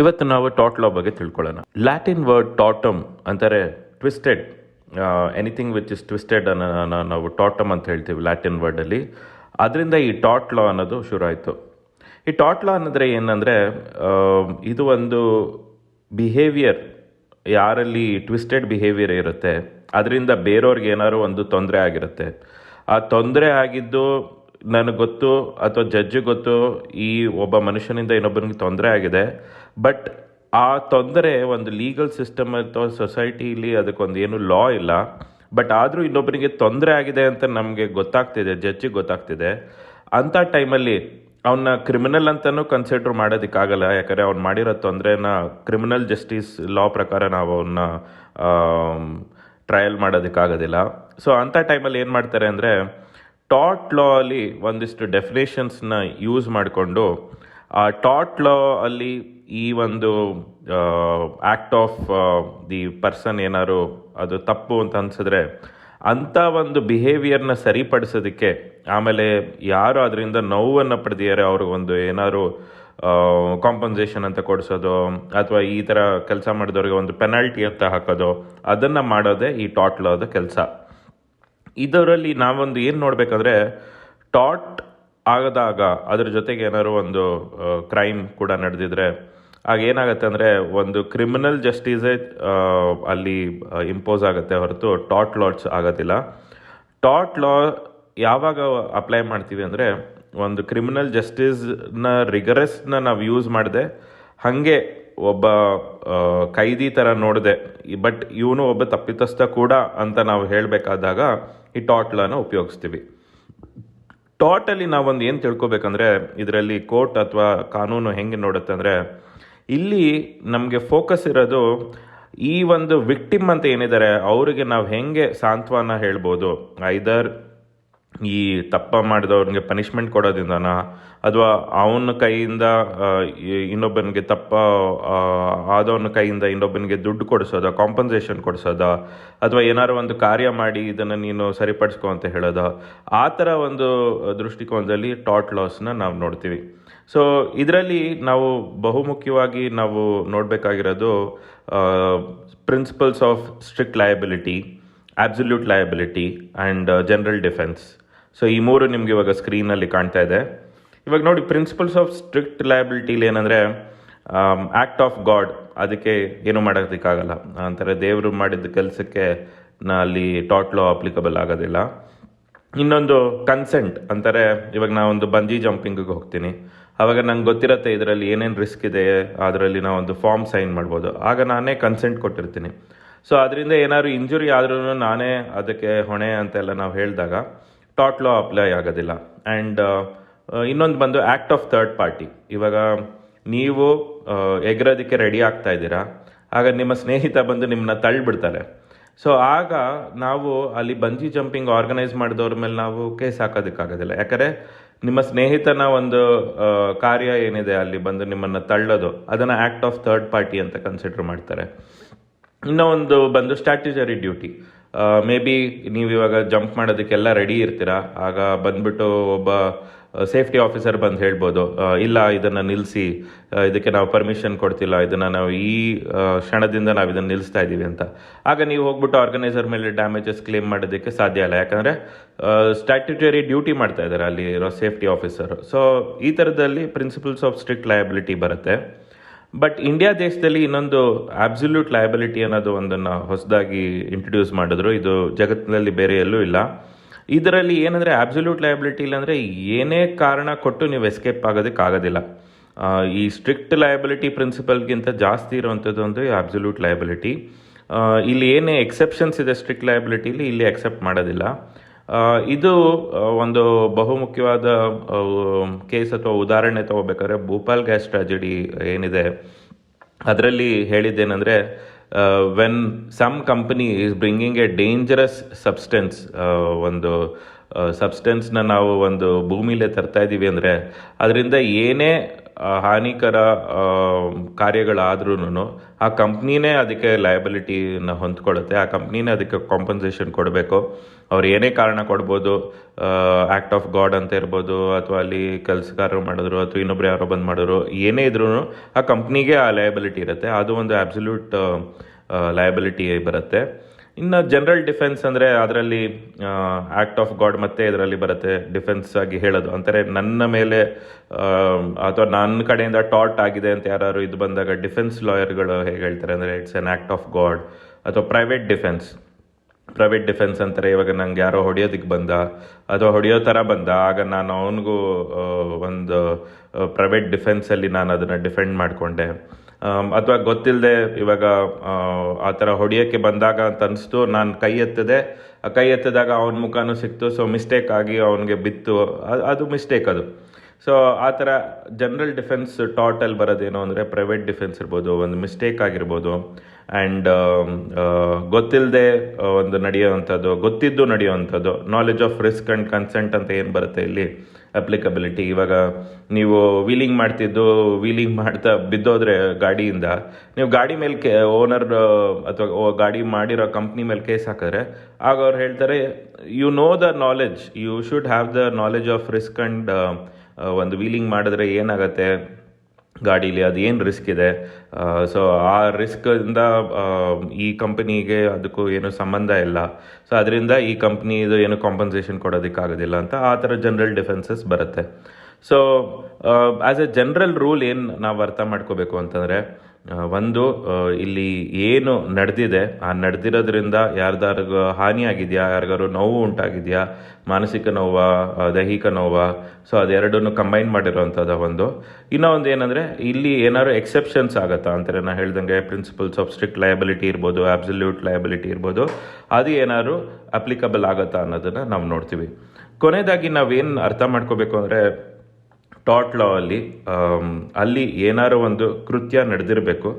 ಇವತ್ತು ನಾವು ಟಾಟ್ ಬಗ್ಗೆ ತಿಳ್ಕೊಳ್ಳೋಣ. ಲ್ಯಾಟಿನ್ ವರ್ಡ್ ಟಾಟಮ್ ಅಂತಾರೆ twisted anything which is twisted ಅನ್ನೋ ನಾವು ಟಾಟಮ್ ಅಂತ ಹೇಳ್ತೀವಿ ಲ್ಯಾಟಿನ್ ವರ್ಡಲ್ಲಿ ಅದರಿಂದ ಈ ಟಾಟ್ ಅನ್ನೋದು ಶುರು ಈ ಟಾಟ್ ಲಾ ಅನ್ನೋದ್ರೆ ಏನಂದರೆ ಇದು ಒಂದು ಬಿಹೇವಿಯರ್ ಯಾರಲ್ಲಿ ಟ್ವಿಸ್ಟೆಡ್ ಬಿಹೇವಿಯರ್ ಇರುತ್ತೆ, ಅದರಿಂದ ಬೇರೆಯವ್ರಿಗೆ ಏನಾದ್ರು ಒಂದು ತೊಂದರೆ ಆಗಿರುತ್ತೆ. ಆ ತೊಂದರೆ ಆಗಿದ್ದು ನನಗೆ ಗೊತ್ತು ಅಥವಾ ಜಡ್ಜಿಗೆ ಗೊತ್ತು ಈ ಒಬ್ಬ ಮನುಷ್ಯನಿಂದ ಇನ್ನೊಬ್ಬನಿಗೆ ತೊಂದರೆ ಆಗಿದೆ. ಬಟ್ ಆ ತೊಂದರೆ ಒಂದು ಲೀಗಲ್ ಸಿಸ್ಟಮ್ ಅಥವಾ ಸೊಸೈಟಿಲಿ ಅದಕ್ಕೊಂದು ಏನು ಲಾ ಇಲ್ಲ. ಬಟ್ ಆದರೂ ಇನ್ನೊಬ್ಬನಿಗೆ ತೊಂದರೆ ಆಗಿದೆ ಅಂತ ನಮಗೆ ಗೊತ್ತಾಗ್ತಿದೆ, ಜಡ್ಜಿಗೆ ಗೊತ್ತಾಗ್ತಿದೆ. ಅಂಥ ಟೈಮಲ್ಲಿ ಅವನ್ನ ಕ್ರಿಮಿನಲ್ ಅಂತಲೂ ಕನ್ಸಿಡರ್ ಮಾಡೋದಕ್ಕಾಗಲ್ಲ. ಯಾಕಂದರೆ ಅವ್ನು ಮಾಡಿರೋ ತೊಂದರೆನ ಕ್ರಿಮಿನಲ್ ಜಸ್ಟಿಸ್ ಲಾ ಪ್ರಕಾರ ನಾವು ಅವನ್ನ ಟ್ರಯಲ್ ಮಾಡೋದಕ್ಕಾಗೋದಿಲ್ಲ. ಸೊ ಅಂಥ ಟೈಮಲ್ಲಿ ಏನು ಮಾಡ್ತಾರೆ ಅಂದರೆ ಟಾಟ್ ಲಾ ಅಲ್ಲಿ ಒಂದಿಷ್ಟು ಡೆಫಿನೇಷನ್ಸ್ನ ಯೂಸ್ ಮಾಡಿಕೊಂಡು, ಆ ಟಾಟ್ ಲಾ ಅಲ್ಲಿ ಈ ಒಂದು ಆ್ಯಕ್ಟ್ ಆಫ್ ದಿ ಪರ್ಸನ್ ಏನಾದ್ರು ಅದು ತಪ್ಪು ಅಂತ ಅನ್ಸಿದ್ರೆ ಅಂಥ ಒಂದು ಬಿಹೇವಿಯರ್ನ ಸರಿಪಡಿಸೋದಕ್ಕೆ ಆಮೇಲೆ ಯಾರು ಅದರಿಂದ ನೋವನ್ನು ಪಡೆದಿದ್ದಾರೆ ಅವ್ರಿಗೊಂದು ಏನಾದ್ರು ಕಾಂಪನ್ಸೇಷನ್ ಅಂತ ಕೊಡಿಸೋದು, ಅಥವಾ ಈ ಥರ ಕೆಲಸ ಮಾಡಿದವ್ರಿಗೆ ಒಂದು ಪೆನಾಲ್ಟಿ ಅಂತ ಹಾಕೋದು, ಅದನ್ನು ಮಾಡೋದೇ ಈ ಟಾಟ್ ಲಾದ ಕೆಲಸ. ಇದರಲ್ಲಿ ನಾವೊಂದು ಏನು ನೋಡಬೇಕಂದ್ರೆ, ಟಾಟ್ ಆಗದಾಗ ಅದ್ರ ಜೊತೆಗೆ ಏನಾದ್ರು ಒಂದು ಕ್ರೈಮ್ ಕೂಡ ನಡೆದಿದ್ರೆ, ಆಗ ಏನಾಗುತ್ತೆ ಅಂದರೆ ಒಂದು ಕ್ರಿಮಿನಲ್ ಜಸ್ಟಿಸೇ ಅಲ್ಲಿ ಇಂಪೋಸ್ ಆಗುತ್ತೆ ಹೊರತು ಟಾಟ್ ಲಾಟ್ಸ್ ಆಗೋದಿಲ್ಲ. ಟಾಟ್ ಲಾ ಯಾವಾಗ ಅಪ್ಲೈ ಮಾಡ್ತೀವಿ ಅಂದರೆ, ಒಂದು ಕ್ರಿಮಿನಲ್ ಜಸ್ಟಿಸ್ನ, ರಿಗರೆಸ್ನ ನಾವು ಯೂಸ್ ಮಾಡಿದೆ, ಹಾಗೆ ಒಬ್ಬ ಕೈದಿ ಥರ ನೋಡಿದೆ. ಬಟ್ ಇವನು ಒಬ್ಬ ತಪ್ಪಿತಸ್ಥ ಕೂಡ ಅಂತ ನಾವು ಹೇಳಬೇಕಾದಾಗ ಈ ಟಾಟ್ಲನ್ನು ಲಾನ ಉಪಯೋಗಿಸ್ತೀವಿ. ಟಾಟಲ್ಲಿ ನಾವೊಂದು ಏನು ತಿಳ್ಕೊಬೇಕಂದ್ರೆ, ಇದರಲ್ಲಿ ಕೋರ್ಟ್ ಅಥವಾ ಕಾನೂನು ಹೆಂಗೆ ನೋಡುತ್ತೆ ಅಂದರೆ, ಇಲ್ಲಿ ನಮಗೆ ಫೋಕಸ್ ಇರೋದು ಈ ಒಂದು ವಿಕ್ಟಿಮ್ ಅಂತ ಏನಿದ್ದಾರೆ, ಅವರಿಗೆ ನಾವು ಹೆಂಗೆ ಸಾಂತ್ವನ ಹೇಳ್ಬೋದು. ಐದರ್ ಈ ತಪ್ಪ ಮಾಡಿದವ್ರಿಗೆ ಪನಿಷ್ಮೆಂಟ್ ಕೊಡೋದ್ರಿಂದನ? ಅಥವಾ ಅವನ ಕೈಯಿಂದ ಇನ್ನೊಬ್ಬನಿಗೆ ತಪ್ಪ ಆದವನ ಕೈಯಿಂದ ಇನ್ನೊಬ್ಬನಿಗೆ ದುಡ್ಡು ಕೊಡಿಸೋದ? ಕಾಂಪನ್ಸೇಷನ್ ಕೊಡಿಸೋದ? ಅಥವಾ ಏನಾರು ಒಂದು ಕಾರ್ಯ ಮಾಡಿ ಇದನ್ನು ನೀನು ಸರಿಪಡಿಸ್ಕೊ ಅಂತ ಹೇಳೋದ? ಆ ಥರ ಒಂದು ದೃಷ್ಟಿಕೋನದಲ್ಲಿ ಟಾಟ್ ಲಾಸ್ನ ನಾವು ನೋಡ್ತೀವಿ. ಸೊ ಇದರಲ್ಲಿ ನಾವು ಬಹುಮುಖ್ಯವಾಗಿ ನಾವು ನೋಡಬೇಕಾಗಿರೋದು principles of strict liability absolute liability and general defence so ಈ ಮೂರು ನಿಮ್ಗೆ ಇವಾಗ ಸ್ಕ್ರೀನಲ್ಲಿ ಕಾಣ್ತಾ ಇದೆ. ಇವಾಗ ನೋಡಿ ಪ್ರಿನ್ಸಿಪಲ್ಸ್ ಆಫ್ ಸ್ಟ್ರಿಕ್ಟ್ ಲಯಬಿಲಿಟಿಲಿ ಏನಂದರೆ ಆ್ಯಕ್ಟ್ ಆಫ್ ಗಾಡ್ ಅದಕ್ಕೆ ಏನು ಮಾಡೋದಕ್ಕಾಗಲ್ಲ. ಅಂತಾರೆ ದೇವರು ಮಾಡಿದ ಕೆಲಸಕ್ಕೆ ನಾ ಅಲ್ಲಿ ಟಾಟ್ ಲಾ ಅಪ್ಲಿಕಬಲ್ ಆಗೋದಿಲ್ಲ. ಇನ್ನೊಂದು ಕನ್ಸೆಂಟ್ ಅಂತಾರೆ ಇವಾಗ ನಾ ಒಂದು ಬಂಜಿ ಜಂಪಿಂಗಿಗೆ ಹೋಗ್ತೀನಿ. ಆವಾಗ ನಂಗೆ ಗೊತ್ತಿರತ್ತೆ ಇದರಲ್ಲಿ ಏನೇನು ರಿಸ್ಕ್ ಇದೆ, ಅದರಲ್ಲಿ ನಾವೊಂದು ಒಂದು ಫಾರ್ಮ್ ಸೈನ್ ಮಾಡ್ಬೋದು. ಆಗ ನಾನೇ ಕನ್ಸೆಂಟ್ ಕೊಟ್ಟಿರ್ತೀನಿ. ಸೊ ಅದರಿಂದ ಏನಾದ್ರು ಇಂಜುರಿ ಆದ್ರೂ ನಾನೇ ಅದಕ್ಕೆ ಹೊಣೆ ಅಂತೆಲ್ಲ ನಾವು ಹೇಳಿದಾಗ ಟಾಟ್ ಲಾ ಅಪ್ಲೈ ಆಗೋದಿಲ್ಲ. ಆ್ಯಂಡ್ ಇನ್ನೊಂದು ಬಂದು ಆ್ಯಕ್ಟ್ ಆಫ್ ಥರ್ಡ್ ಪಾರ್ಟಿ ಇವಾಗ ನೀವು ಎಗ್ರೋದಕ್ಕೆ ಎಗರೋದಕ್ಕೆ ರೆಡಿ ಆಗ್ತಾ ಇದ್ದೀರಾ. ಆಗ ನಿಮ್ಮ ಸ್ನೇಹಿತ ಬಂದು ನಿಮ್ಮನ್ನ ತಳ್ಳಿಬಿಡ್ತಾರೆ. ಸೊ ಆಗ ನಾವು ಅಲ್ಲಿ ಬಂಜಿ ಜಂಪಿಂಗ್ ಆರ್ಗನೈಸ್ ಮಾಡಿದವ್ರ ಮೇಲೆ ನಾವು ಕೇಸ್ ಹಾಕೋದಕ್ಕಾಗೋದಿಲ್ಲ. ಯಾಕಂದರೆ ನಿಮ್ಮ ಸ್ನೇಹಿತನ ಒಂದು ಕಾರ್ಯ ಏನಿದೆ ಅಲ್ಲಿ ಬಂದು ನಿಮ್ಮನ್ನು ತಳ್ಳೋದು, ಅದನ್ನು ಆ್ಯಕ್ಟ್ ಆಫ್ ಥರ್ಡ್ ಪಾರ್ಟಿ ಅಂತ ಕನ್ಸಿಡರ್ ಮಾಡ್ತಾರೆ. ಇನ್ನೂ ಒಂದು ಬಂದು ಸ್ಟ್ಯಾಟ್ಯುಟರಿ ಡ್ಯೂಟಿ ಮೇ ಬಿ ನೀವು ಇವಾಗ ಜಂಪ್ ಮಾಡೋದಕ್ಕೆಲ್ಲ ರೆಡಿ ಇರ್ತೀರಾ? ಆಗ ಬಂದ್ಬಿಟ್ಟು ಒಬ್ಬ ಸೇಫ್ಟಿ ಆಫೀಸರ್ ಬಂದು ಹೇಳ್ಬೋದು. ಇಲ್ಲ, ಇದನ್ನು ನಿಲ್ಲಿಸಿ ಇದಕ್ಕೆ ನಾವು ಪರ್ಮಿಷನ್ ಕೊಡ್ತಿಲ್ಲ, ಇದನ್ನು ನಾವು ಈ ಕ್ಷಣದಿಂದ ನಾವು ಇದನ್ನು ನಿಲ್ಲಿಸ್ತಾ ಇದ್ದೀವಿ ಅಂತ. ಆಗ ನೀವು ಹೋಗ್ಬಿಟ್ಟು ಆರ್ಗನೈಸರ್ ಮೇಲೆ ಡ್ಯಾಮೇಜಸ್ ಕ್ಲೇಮ್ ಮಾಡೋದಕ್ಕೆ ಸಾಧ್ಯ ಇಲ್ಲ. ಯಾಕಂದರೆ ಸ್ಟ್ಯಾಟ್ಯುಟರಿ ಡ್ಯೂಟಿ ಮಾಡ್ತಾ ಇದ್ದಾರೆ ಅಲ್ಲಿ ಇರೋ ಸೇಫ್ಟಿ ಆಫೀಸರ್ ಸೊ ಈ ಥರದಲ್ಲಿ ಪ್ರಿನ್ಸಿಪಲ್ಸ್ ಆಫ್ ಸ್ಟ್ರಿಕ್ಟ್ ಲಯಬಿಲಿಟಿ ಬರುತ್ತೆ. ಬಟ್ ಇಂಡಿಯಾ ದೇಶದಲ್ಲಿ ಇನ್ನೊಂದು ಆಬ್ಸಲ್ಯೂಟ್ ಲಯಬಿಲಿಟಿ ಅನ್ನೋದು ಒಂದನ್ನು ಹೊಸದಾಗಿ ಇಂಟ್ರೊಡ್ಯೂಸ್ ಮಾಡಿದ್ರು. ಇದು ಜಗತ್ತಿನಲ್ಲಿ ಬೇರೆ ಎಲ್ಲೂ ಇಲ್ಲ. ಇದರಲ್ಲಿ ಏನಂದರೆ ಆಬ್ಸಲ್ಯೂಟ್ ಲಯಬಿಲಿಟಿ ಇಲ್ಲಾಂದರೆ ಏನೇ ಕಾರಣ ಕೊಟ್ಟು ನೀವು ಎಸ್ಕೇಪ್ ಆಗೋದಕ್ಕೆ ಆಗೋದಿಲ್ಲ. ಈ ಸ್ಟ್ರಿಕ್ಟ್ ಲಯಬಿಲಿಟಿ ಪ್ರಿನ್ಸಿಪಲ್ಗಿಂತ ಜಾಸ್ತಿ ಇರುವಂಥದ್ದು ಒಂದು ಆಬ್ಸಲ್ಯೂಟ್ ಲಯಬಿಲಿಟಿ ಇಲ್ಲಿ ಏನೇ ಎಕ್ಸೆಪ್ಷನ್ಸ್ ಇದೆ ಸ್ಟ್ರಿಕ್ಟ್ ಲಯಬಿಲಿಟಿಲಿ ಇಲ್ಲಿ ಅಕ್ಸೆಪ್ಟ್ ಮಾಡೋದಿಲ್ಲ. ಇದು ಒಂದು ಬಹುಮುಖ್ಯವಾದ ಕೇಸ್ ಅಥವಾ ಉದಾಹರಣೆ ತಗೋಬೇಕಾದ್ರೆ ಭೂಪಾಲ್ ಗ್ಯಾಸ್ ಟ್ರಾಜಿಡಿ ಏನಿದೆ, ಅದರಲ್ಲಿ ಹೇಳಿದ್ದೇನೆಂದರೆ when some company is bringing a dangerous substance ಒಂದು ಸಬ್ಸ್ಟೆನ್ಸ್ನ ನಾವು ಒಂದು ಭೂಮಿಲೇ ತರ್ತಾ ಇದ್ದೀವಿ ಅಂದರೆ, ಅದರಿಂದ ಏನೇ ಹಾನಿಕರ ಕಾರ್ಯಗಳಾದ್ರೂ ಆ ಕಂಪ್ನಿನೇ ಅದಕ್ಕೆ ಲಯಬಿಲಿಟಿನ ಹೊಂದ್ಕೊಳ್ಳುತ್ತೆ. ಆ ಕಂಪ್ನಿನೇ ಅದಕ್ಕೆ ಕಾಂಪನ್ಸೇಷನ್ ಕೊಡಬೇಕು. ಅವ್ರು ಏನೇ ಕಾರಣ ಕೊಡ್ಬೋದು ಆ್ಯಕ್ಟ್ ಆಫ್ ಗಾಡ್ ಅಂತ ಇರ್ಬೋದು, ಅಥವಾ ಅಲ್ಲಿ ಕೆಲಸಗಾರರು ಮಾಡಿದ್ರು, ಅಥವಾ ಇನ್ನೊಬ್ರು ಯಾರೋ ಬಂದು ಮಾಡಿದ್ರು, ಏನೇ ಇದ್ರೂ ಆ ಕಂಪ್ನಿಗೆ ಆ ಲಯಬಿಲಿಟಿ ಇರುತ್ತೆ. ಅದು ಒಂದು ಆಬ್ಸಲ್ಯೂಟ್ ಲಯಬಿಲಿಟಿ ಬರುತ್ತೆ. ಇನ್ನು ಜನರಲ್ ಡಿಫೆನ್ಸ್ ಅಂದರೆ ಅದರಲ್ಲಿ ಆ್ಯಕ್ಟ್ ಆಫ್ ಗಾಡ್ ಮತ್ತೆ ಇದರಲ್ಲಿ ಬರುತ್ತೆ ಡಿಫೆನ್ಸ್ ಆಗಿ ಹೇಳೋದು. ಅಂದರೆ ನನ್ನ ಮೇಲೆ ಅಥವಾ ನನ್ನ ಕಡೆಯಿಂದ ಟಾಟ್ ಆಗಿದೆ ಅಂತ ಯಾರು ಇದು ಬಂದಾಗ ಡಿಫೆನ್ಸ್ ಲಾಯರ್ಗಳು ಹೇಗೆ ಹೇಳ್ತಾರೆ ಅಂದರೆ it's an act of God ಅಥವಾ ಪ್ರೈವೇಟ್ ಡಿಫೆನ್ಸ್ ಪ್ರೈವೇಟ್ ಡಿಫೆನ್ಸ್ ಅಂತಾರೆ ಇವಾಗ ನಂಗೆ ಯಾರೋ ಹೊಡೆಯೋದಕ್ಕೆ ಬಂದ, ಅಥವಾ ಹೊಡೆಯೋ ಥರ ಬಂದ, ಆಗ ನಾನು ಅವನಿಗೂ ಒಂದು ಪ್ರೈವೇಟ್ ಡಿಫೆನ್ಸಲ್ಲಿ ನಾನು ಅದನ್ನು ಡಿಫೆಂಡ್ ಮಾಡಿಕೊಂಡೆ. ಅಥವಾ ಗೊತ್ತಿಲ್ಲದೆ ಇವಾಗ ಆ, ಥರ ಹೊಡಿಯೋಕ್ಕೆ ಬಂದಾಗ ಅಂತ ಅನ್ನಿಸ್ತು ನಾನು ಕೈ ಎತ್ತದೆ. ಕೈ ಎತ್ತಿದಾಗ ಅವನ ಮುಖನೂ ಸಿಕ್ತು. ಸೊ ಮಿಸ್ಟೇಕ್ ಆಗಿ ಅವನಿಗೆ ಬಿತ್ತು. ಅದು ಮಿಸ್ಟೇಕ್ ಅದು. ಸೊ ಆ ಥರ ಜನರಲ್ ಡಿಫೆನ್ಸ್ ಟಾಟಲ್ಲಿ ಬರೋದೇನು ಅಂದರೆ ಪ್ರೈವೇಟ್ ಡಿಫೆನ್ಸ್ ಇರ್ಬೋದು, ಒಂದು ಮಿಸ್ಟೇಕ್ ಆಗಿರ್ಬೋದು. ಆ್ಯಂಡ್ ಗೊತ್ತಿಲ್ಲದೆ ಒಂದು ನಡೆಯುವಂಥದ್ದು, ಗೊತ್ತಿದ್ದು ನಡೆಯುವಂಥದ್ದು knowledge of risk and consent ಅಂತ ಏನು ಬರುತ್ತೆ ಇಲ್ಲಿ? ಅಪ್ಲಿಕಬಿಲಿಟಿ ಇವಾಗ ನೀವು ವೀಲಿಂಗ್ ಮಾಡ್ತಿದ್ದು ವೀಲಿಂಗ್ ಮಾಡ್ತಾ ಬಿದ್ದೋದ್ರೆ ಗಾಡಿಯಿಂದ, ನೀವು ಗಾಡಿ ಮೇಲೆ ಓನರ್ ಅಥವಾ ಗಾಡಿ ಮಾಡಿರೋ ಕಂಪ್ನಿ ಮೇಲೆ ಕೇಸ್ ಹಾಕಿದ್ರೆ, ಆಗ ಅವ್ರು ಹೇಳ್ತಾರೆ you know the knowledge you should have the knowledge of risk and ಒಂದು ವೀಲಿಂಗ್ ಮಾಡಿದ್ರೆ ಏನಾಗುತ್ತೆ? ಗಾಡೀಲಿ ಅದು ಏನು ರಿಸ್ಕ್ ಇದೆ? ಸೊ ಆ ರಿಸ್ಕಿಂದ ಈ ಕಂಪನಿಗೆ ಅದಕ್ಕೂ ಏನು ಸಂಬಂಧ ಇಲ್ಲ. ಸೊ ಅದರಿಂದ ಈ ಕಂಪ್ನಿದು ಏನು ಕಾಂಪನ್ಸೇಷನ್ ಕೊಡೋದಕ್ಕಾಗೋದಿಲ್ಲ ಅಂತ ಆ ಥರ ಜನರಲ್ ಡಿಫೆನ್ಸಸ್ ಬರುತ್ತೆ. So as a general rule ಏನು ನಾವು ಅರ್ಥ ಮಾಡ್ಕೋಬೇಕು ಅಂತಂದರೆ ಒಂದು ಇಲ್ಲಿ ಏನು ನಡೆದಿದೆ, ಆ ನಡೆದಿರೋದ್ರಿಂದ ಯಾರ್ದಾರ್ಗ ಹಾನಿಯಾಗಿದೆಯಾ, ಯಾರಿಗಾರು ನೋವು ಉಂಟಾಗಿದೆಯಾ, ಮಾನಸಿಕ ನೋವಾ ದೈಹಿಕ ನೋವಾ, ಸೊ ಅದೆರಡನ್ನು ಕಂಬೈನ್ ಮಾಡಿರೋವಂಥದ್ದು ಒಂದು. ಇನ್ನೂ ಒಂದು ಏನಂದರೆ, ಇಲ್ಲಿ ಏನಾದ್ರು ಎಕ್ಸೆಪ್ಷನ್ಸ್ ಆಗುತ್ತಾ ಅಂತಾರೆ ನಾನು ಹೇಳ್ದಂಗೆ ಪ್ರಿನ್ಸಿಪಲ್ಸ್ ಆಫ್ ಸ್ಟ್ರಿಕ್ಟ್ ಲಯಬಿಲಿಟಿ ಇರ್ಬೋದು ಆಬ್ಸಲ್ಯೂಟ್ ಲಯಬಿಲಿಟಿ ಇರ್ಬೋದು, ಅದು ಏನಾದ್ರು ಅಪ್ಲಿಕಬಲ್ ಆಗುತ್ತಾ ಅನ್ನೋದನ್ನು ನಾವು ನೋಡ್ತೀವಿ. ಕೊನೆಯದಾಗಿ ನಾವೇನು ಅರ್ಥ ಮಾಡ್ಕೋಬೇಕು ಅಂದರೆ ಟಾಟ್ ಲಾ ಅಲ್ಲಿ ಆಮ್, ಅಲ್ಲಿ ಏನಾರು ಒಂದು ಕೃತ್ಯ ನಡೆದಿರಬೇಕು.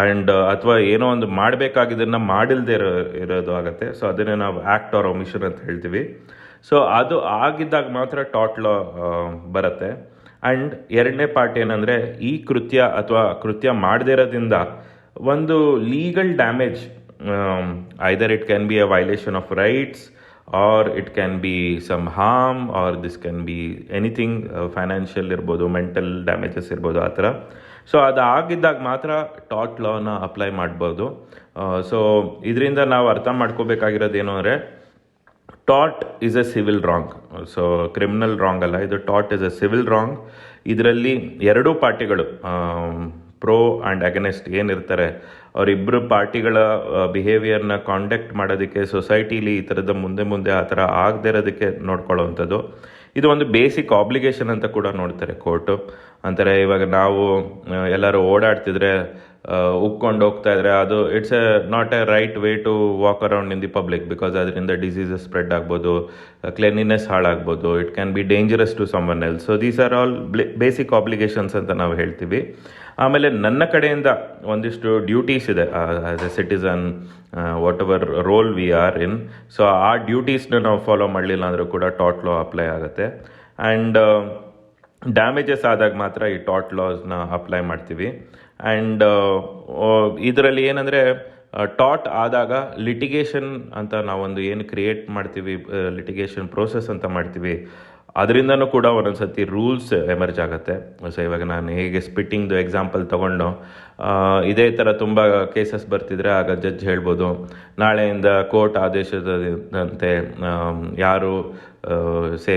ಆ್ಯಂಡ್ ಅಥವಾ ಏನೋ ಒಂದು ಮಾಡಬೇಕಾಗಿದ್ದನ್ನು ಮಾಡಿಲ್ದೇ ಇರೋ ಇರೋದು ಆಗುತ್ತೆ. ಸೊ ಅದನ್ನೇ ನಾವು ಆ್ಯಕ್ಟ್ ಆರ್ ಒಮಿಷನ್ ಅಂತ ಹೇಳ್ತೀವಿ. ಸೊ ಅದು ಆಗಿದ್ದಾಗ ಮಾತ್ರ ಟಾಟ್ ಲಾ ಬರುತ್ತೆ. ಆ್ಯಂಡ್ ಎರಡನೇ ಪಾರ್ಟ್ ಏನಂದರೆ ಈ ಕೃತ್ಯ ಅಥವಾ ಕೃತ್ಯ ಮಾಡದೇ ಇರೋದ್ರಿಂದ ಒಂದು legal damage either it can be a violation of rights or it can be some harm or this can be anything financial ಇರ್ಬೋದು ಮೆಂಟಲ್ ಡ್ಯಾಮೇಜಸ್ ಇರ್ಬೋದು, ಆ ಥರ. ಸೊ ಅದು ಆಗಿದ್ದಾಗ ಮಾತ್ರ ಟಾಟ್ ಲಾನ ಅಪ್ಲೈ ಮಾಡ್ಬೋದು. ಸೊ ಇದರಿಂದ ನಾವು ಅರ್ಥ ಮಾಡ್ಕೋಬೇಕಾಗಿರೋದು ಏನು ಅಂದರೆ taught is a civil wrong so criminal wrong ಅಲ್ಲ, ಇದು ಟಾಟ್ ಇಸ್ ಎ ಸಿವಿಲ್ ರಾಂಗ್ ಇದರಲ್ಲಿ ಎರಡೂ ಪಾರ್ಟಿಗಳು ಪ್ರೋ ಆ್ಯಂಡ್ ಅಗನೆಸ್ಟ್ ಏನಿರ್ತಾರೆ ಅವರಿಬ್ಬರು ಪಾರ್ಟಿಗಳ ಬಿಹೇವಿಯರ್ನ ಕಾಂಡಕ್ಟ್ ಮಾಡೋದಕ್ಕೆ ಸೊಸೈಟೀಲಿ ಈ ಥರದ ಮುಂದೆ ಮುಂದೆ ಆ ಥರ ಆಗದೇ ಇರೋದಕ್ಕೆ ನೋಡ್ಕೊಳ್ಳೋವಂಥದ್ದು. ಇದು ಒಂದು ಬೇಸಿಕ್ ಆಬ್ಲಿಗೇಷನ್ ಅಂತ ಕೂಡ ನೋಡ್ತಾರೆ ಕೋರ್ಟು ಅಂತಾರೆ ಇವಾಗ ನಾವು ಎಲ್ಲರೂ ಓಡಾಡ್ತಿದ್ರೆ ಉಕ್ಕೊಂಡು ಹೋಗ್ತಾ ಇದ್ರೆ ಅದು it's a not a right way to walk around in the public because ಅದರಿಂದ ಡಿಸೀಸಸ್ ಸ್ಪ್ರೆಡ್ ಆಗ್ಬೋದು cleanliness ಹಾಳಾಗ್ಬೋದು it can be dangerous to someone else these are all basic obligations ಅಂತ ನಾವು ಹೇಳ್ತೀವಿ. ಆಮೇಲೆ ನನ್ನ ಕಡೆಯಿಂದ ಒಂದಿಷ್ಟು ಡ್ಯೂಟೀಸ್ ಇದೆ as a citizen whatever role we are in so ಆ ಡ್ಯೂಟೀಸ್ನ ನಾವು ಫಾಲೋ ಮಾಡಲಿಲ್ಲ ಅಂದರೂ ಕೂಡ ಟಾಟ್ ಲಾ ಅಪ್ಲೈ ಆಗುತ್ತೆ. ಆ್ಯಂಡ್ ಡ್ಯಾಮೇಜಸ್ ಆದಾಗ ಮಾತ್ರ ಈ ಟಾಟ್ ಲಾಸ್ನ ಅಪ್ಲೈ ಮಾಡ್ತೀವಿ. ಆ್ಯಂಡ್ ಇದರಲ್ಲಿ ಏನಂದರೆ ಟಾಟ್ ಆದಾಗ ಲಿಟಿಗೇಷನ್ ಅಂತ ನಾವೊಂದು ಏನು ಕ್ರಿಯೇಟ್ ಮಾಡ್ತೀವಿ ಲಿಟಿಗೇಷನ್ ಪ್ರೋಸೆಸ್ ಅಂತ ಮಾಡ್ತೀವಿ. ಅದರಿಂದನೂ ಕೂಡ ಒಂದೊಂದು ಸತಿ ರೂಲ್ಸ್ ಎಮರ್ಜ್ ಆಗುತ್ತೆ. ಸೊ ಇವಾಗ ನಾನು ಹೇಗೆ ಸ್ಪಿಟ್ಟಿಂಗ್ದು ಎಕ್ಸಾಂಪಲ್ ತೊಗೊಂಡು ಇದೇ ಥರ ತುಂಬ ಕೇಸಸ್ ಬರ್ತಿದ್ರೆ ಆಗ ಜಡ್ಜ್ ಹೇಳ್ಬೋದು. ನಾಳೆಯಿಂದ ಕೋರ್ಟ್ ಆದೇಶದಂತೆ ಯಾರು ಸೇ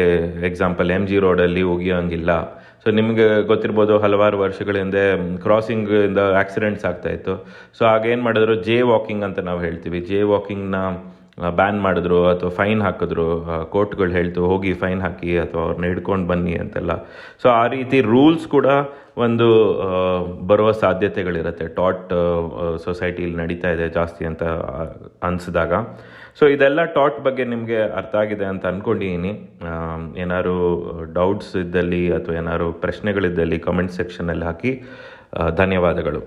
ಎಕ್ಸಾಂಪಲ್ ಎಂ ಜಿ ರೋಡಲ್ಲಿ ಒಗಿಯೋಂಗಿಲ್ಲ ಸೊ ನಿಮಗೆ ಗೊತ್ತಿರ್ಬೋದು ಹಲವಾರು ವರ್ಷಗಳ ಹಿಂದೆ ಕ್ರಾಸಿಂಗ್ ಇಂದ ಆಕ್ಸಿಡೆಂಟ್ಸ್ ಆಗ್ತಾಯಿತ್ತು ಸೊ ಆಗ ಏನು ಮಾಡಿದ್ರು? ಜೇ ವಾಕಿಂಗ್ ಅಂತ ನಾವು ಹೇಳ್ತೀವಿ. ಜೇ ವಾಕಿಂಗ್ನ ಬ್ಯಾನ್ ಮಾಡಿದ್ರು ಅಥವಾ ಫೈನ್ ಹಾಕಿದ್ರು ಕೋರ್ಟ್ಗಳು ಹೇಳ್ತು, ಹೋಗಿ ಫೈನ್ ಹಾಕಿ ಅಥವಾ ಅವ್ರನ್ನ ಹಿಡ್ಕೊಂಡು ಬನ್ನಿ ಅಂತೆಲ್ಲ. ಸೊ ಆ ರೀತಿ ರೂಲ್ಸ್ ಕೂಡ ಒಂದು ಬರುವ ಸಾಧ್ಯತೆಗಳಿರುತ್ತೆ. ಟಾಟ್ ಸೊಸೈಟಿಲಿ ನಡೀತಾ ಇದೆ ಜಾಸ್ತಿ ಅಂತ ಅನಿಸಿದಾಗ. ಸೊ ಇದೆಲ್ಲ ಟಾಟ್ ಬಗ್ಗೆ ನಿಮಗೆ ಅರ್ಥ ಆಗಿದೆ ಅಂತ ಅಂದ್ಕೊಂಡಿದ್ದೀನಿ ಏನಾದ್ರು ಡೌಟ್ಸ್ ಇದ್ದಲ್ಲಿ ಅಥವಾ ಏನಾದ್ರು ಪ್ರಶ್ನೆಗಳಿದ್ದಲ್ಲಿ ಕಮೆಂಟ್ ಸೆಕ್ಷನಲ್ಲಿ ಹಾಕಿ ಧನ್ಯವಾದಗಳು.